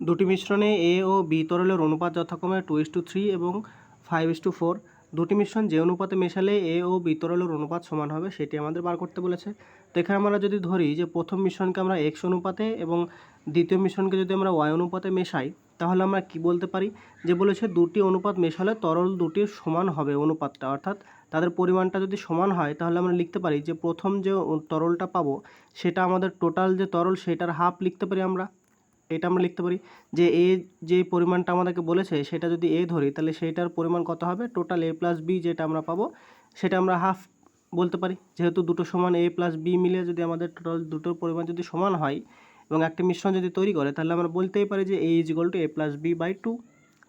দুটি মিশ্রণে এ ও বি তরলের অনুপাত যথাক্রমে টু ইস টু থ্রি এবং ফাইভ ইস টু ফোর। দুটি মিশ্রণ যে অনুপাতে মেশালে এ ও বি তরলের অনুপাত সমান হবে, সেটি আমাদের বার করতে বলেছে। তো এখানে আমরা যদি ধরি যে প্রথম মিশ্রণকে আমরা এক্স অনুপাতে এবং দ্বিতীয় মিশ্রণকে যদি আমরা ওয়াই অনুপাতে মেশাই, তাহলে আমরা কি বলতে পারি? যে বলেছে দুটি অনুপাত মেশালে তরল দুটির সমান হবে অনুপাতটা, অর্থাৎ তাদের পরিমাণটা যদি সমান হয়, তাহলে আমরা লিখতে পারি যে প্রথম যে তরলটা পাবো, সেটা আমাদের টোটাল যে তরল, সেটার হাফ লিখতে পারি আমরা। এটা আমরা লিখতে পারি যে এ যে পরিমাণটা আমাদেরকে বলেছে, সেটা যদি এ ধরি, তাহলে সেইটার পরিমাণ কত হবে? টোটাল এ প্লাস বি যেটা আমরা পাবো, সেটা আমরা হাফ বলতে পারি। যেহেতু দুটো সমান এ প্লাস বি মিলে যদি আমাদের টোটাল দুটোর পরিমাণ যদি সমান হয় এবং একটি মিশ্রণ যদি তৈরি করে, তাহলে আমরা বলতেই পারি যে A is equal to A plus B by two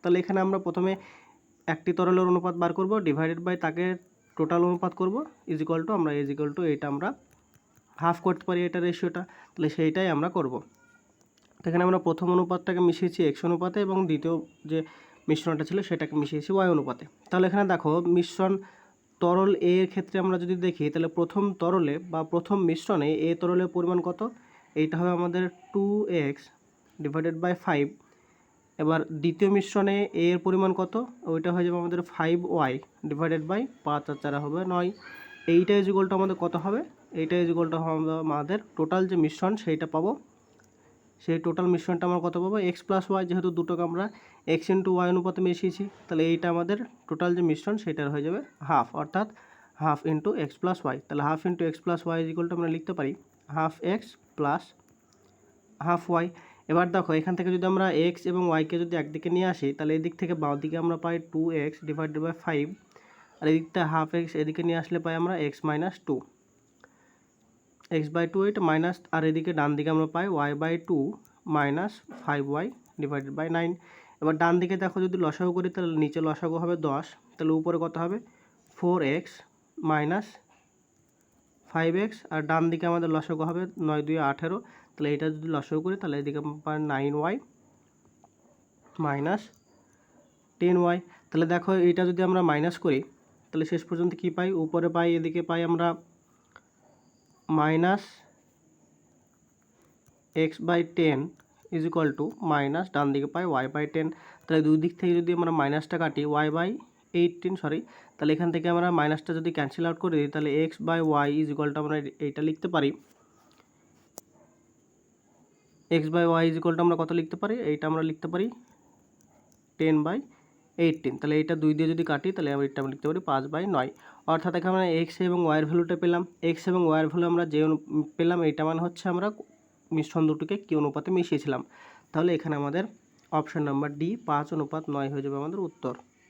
তাহলে এখানে আমরা প্রথমে একটি তরলের অনুপাত বার করব ডিভাইডেড বাই তাকে টোটাল অনুপাত করব ইজ ইকুয়াল টু আমরা ইজ ইকুয়াল টু এটা আমরা হাফ করতে পারি এটা রেশিওটা তাহলে সেইটাই আমরা করব। এখানে আমরা প্রথম অনুপাতটাকে মিশিয়েছি এক্স অনুপাতে এবং দ্বিতীয় যে মিশ্রণটা ছিল সেটাকে মিশিয়েছি ওয়াই অনুপাতে। তাহলে এখানে দেখো মিশ্রণ তরল এ এর ক্ষেত্রে আমরা যদি দেখি, তাহলে প্রথম তরলে বা প্রথম মিশ্রণে এ তরলের পরিমাণ কত? এইটা হবে আমাদের two x divided by five এবার দ্বিতীয় মিশ্রণে এ এর পরিমাণ কত? ওইটা হয়ে যাবে আমাদের ফাইভ ওয়াই ডিভাইডেড বাই পাঁচ আর চারা হবে নয়। এইটা ইজিকলটা আমাদের কত হবে? এইটা ইজিকলটা হবে আমাদের টোটাল যে মিশ্রণ, সেইটা পাবো সেই টোটাল মিশ্রণটা আমরা কত পাবো? এক্স প্লাস ওয়াই যেহেতু দুটোকে আমরা এক্স ইন্টু ওয়াই অনুপাতে মিশিয়েছি, তাহলে এইটা আমাদের টোটাল যে মিশ্রণ সেটার হয়ে যাবে হাফ অর্থাৎ half into x plus y তাহলে half into x plus y ইজিকলটা আমরা লিখতে পারি half x plus half y এবার দেখো, এখান থেকে যদি আমরা এক্স এবং ওয়াইকে যদি একদিকে নিয়ে আসি, তাহলে এদিক থেকে বাঁ দিকে আমরা পাই two x divided by five আর এদিকটা হাফ এক্স এদিকে নিয়ে আসলে পাই আমরা x minus two x by two eight minus আর এদিকে ডান দিকে আমরা পাই y by two minus five y divided by nine এবার ডান দিকে দেখো যদি লসাগু করি, তাহলে নিচে লসাগু হবে দশ। তাহলে উপরে কত হবে? Four x minus five x আর ডান দিকে আমাদের লসাগু হবে নয় দুই আঠেরো। তাহলে এটা যদি লসাগু করি, তাহলে এদিকে পাই nine y minus ten y তাহলে দেখো এটা যদি আমরা মাইনাস করি, তাহলে শেষ পর্যন্ত কি পাই? উপরে পাই, এদিকে পাই আমরা minus x by ten is equal to minus ডান দিকে পাই ওয়াই বাই টেন তাহলে দুই দিক থেকে যদি আমরা মাইনাসটা কাটি ওয়াই বাই এইটিন সরি তাহলে এখান থেকে আমরা মাইনাসটা যদি ক্যান্সেল আউট করে দিই, তাহলে x by y is equal to আমরা এইটা লিখতে পারি। X by y is equal to আমরা কত লিখতে পারি? এইটা আমরা লিখতে পারি টেন বাই এইটিন তাহলে এইটা দুই দিয়ে যদি কাটি, তাহলে আমরা এটা লিখতে পারি পাঁচ বাই নয়। অর্থাৎ এখানে আমরা এক্স এবং ওয়ার ভ্যালুটা পেলাম। এক্স এবং ওয়ার ভ্যালু আমরা যে পেলাম, এইটা মানে হচ্ছে আমরা মিশ্রণ দুটোকে কি অনুপাতে মিশিয়েছিলাম। তাহলে এখানে আমাদের অপশান নাম্বার ডি পাঁচ অনুপাত নয় হয়ে যাবে আমাদের উত্তর।